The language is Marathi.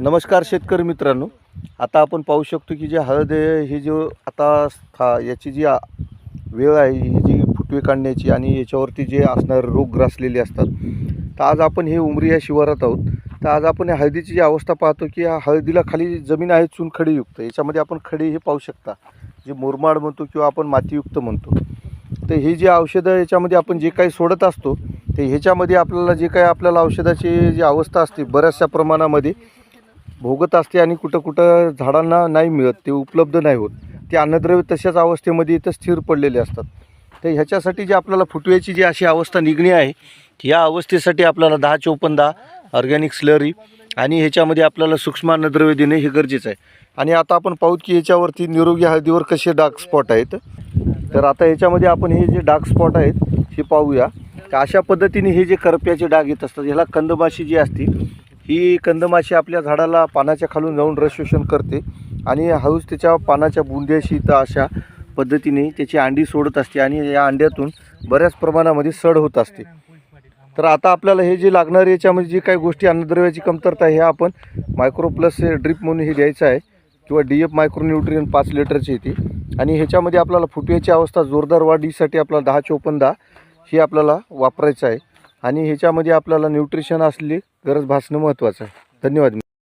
नमस्कार शेतकरी मित्रांनो. आता आपण पाहू शकतो की जे हळद ही जो आता था याची जी वेळ आहे ही जी फुटवे काढण्याची आणि याच्यावरती जे असणारे रोग ग्रासलेले असतात. तर आज आपण हे उमरी या शिवारात आहोत. तर आज आपण या हळदीची जी अवस्था पाहतो की या हळदीला खाली जमीन आहे चुनखडीयुक्त. याच्यामध्ये आपण खडी हे पाहू शकता. जे मुरमाड म्हणतो किंवा आपण मातीयुक्त म्हणतो. तर ही जी औषधं याच्यामध्ये आपण जे काही सोडत असतो ते ह्याच्यामध्ये आपल्याला जे काही आपल्याला औषधाची जी अवस्था असते बऱ्याचशा प्रमाणामध्ये भोगत असते आणि कुठं कुठं झाडांना नाही मिळत ते उपलब्ध नाही होत. ते अन्नद्रव्य तशाच अवस्थेमध्ये इथं स्थिर पडलेले असतात. तर ह्याच्यासाठी जी आपल्याला फुटव्याची जी अशी अवस्था निघणे आहे ह्या अवस्थेसाठी आपल्याला दहा चोपन्न दहा ऑर्गॅनिक स्लरी आणि ह्याच्यामध्ये आपल्याला सूक्ष्म अन्नद्रव्य देणे हे गरजेचं आहे. आणि आता आपण पाहूत की याच्यावरती निरोगी हळदीवर कसे डार्क स्पॉट आहेत तर आता याच्यामध्ये आपण हे जे डार्क स्पॉट आहेत हे पाहूया. तर अशा पद्धतीने हे जे करप्याचे डाग येत असतात ह्याला कंदमाशी जी असते ही कंदमाशी आपल्या झाडाला पानाच्या खालून जाऊन रस शोषण करते आणि हळूच त्याच्या पानाच्या बुंद्याशी तर अशा पद्धतीने त्याची अंडी सोडत असते आणि या अंड्यातून बऱ्याच प्रमाणामध्ये सड होत असते. तर आता आपल्याला हे जे लागणारे याच्यामध्ये जी काही गोष्टी अन्नद्रव्याची कमतरता आहे ह्या आपण मायक्रो प्लस ड्रिप म्हणून हे द्यायचं आहे किंवा डी एफ मायक्रो न्यूट्रियन पाच लिटरची येते. आणि ह्याच्यामध्ये आपल्याला फुटव्याची अवस्था जोरदार वाढीसाठी आपल्याला दहा चोपन्न दहा हे आपल्याला वापरायचं आहे. आणि ह्याच्यामध्ये आपल्याला न्यूट्रिशन असली गरज भासणं महत्त्वाचं आहे. धन्यवाद